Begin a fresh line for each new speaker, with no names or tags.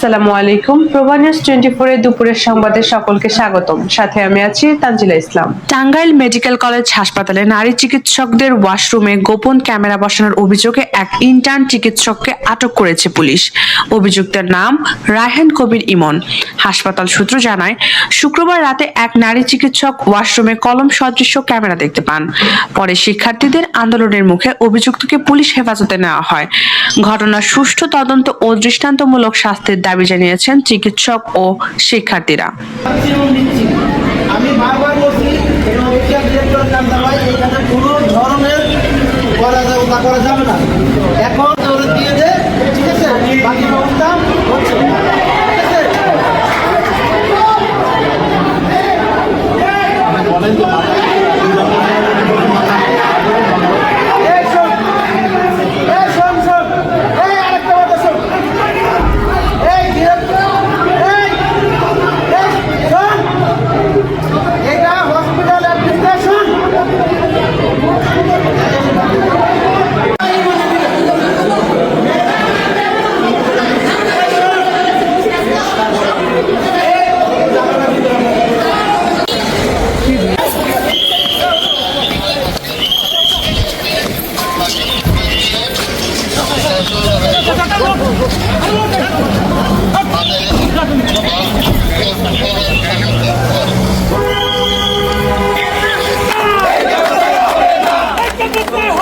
আসসালামু আলাইকুম। প্রভা news twenty four দুপুরের সংবাদে সকলকে স্বাগতম। সাথে আমি আছি তানজিলা ইসলাম। টাঙ্গাইল মেডিকেল কলেজ হাসপাতালে নারী চিকিৎসকদের ওয়াশরুমে গোপন ক্যামেরা বসানোর অভিযোগে এক ইন্টার্ন চিকিৎসককে আটক করেছে পুলিশ। অভিযুক্তের নাম রায়হান কবির ইমন। হাসপাতাল সূত্র জানায়, শুক্রবার রাতে এক নারী চিকিৎসক ওয়াশরুমে কলম সদৃশ্য ক্যামেরা দেখতে পান। পরে শিক্ষার্থীদের আন্দোলনের মুখে অভিযুক্তকে পুলিশ হেফাজতে নেওয়া হয়। ঘটনার সুষ্ঠু তদন্ত ও দৃষ্টান্তমূলক শাস্তির দাবি জানিয়েছেন চিকিৎসক ও শিক্ষার্থীরা।
আমি কোনো ধরনের এখন ওরা দিয়ে দে ঠিক আছে বাকি ব্যবস্থা হচ্ছে ঠিক আছে এই শোন, এই শোন, শোন, এই আরেকটা কথা শোন। এই ডিরেক্টর, এই, এই, শোন। এটা হসপিটাল অ্যাডমিনিস্ট্রেশন
হবে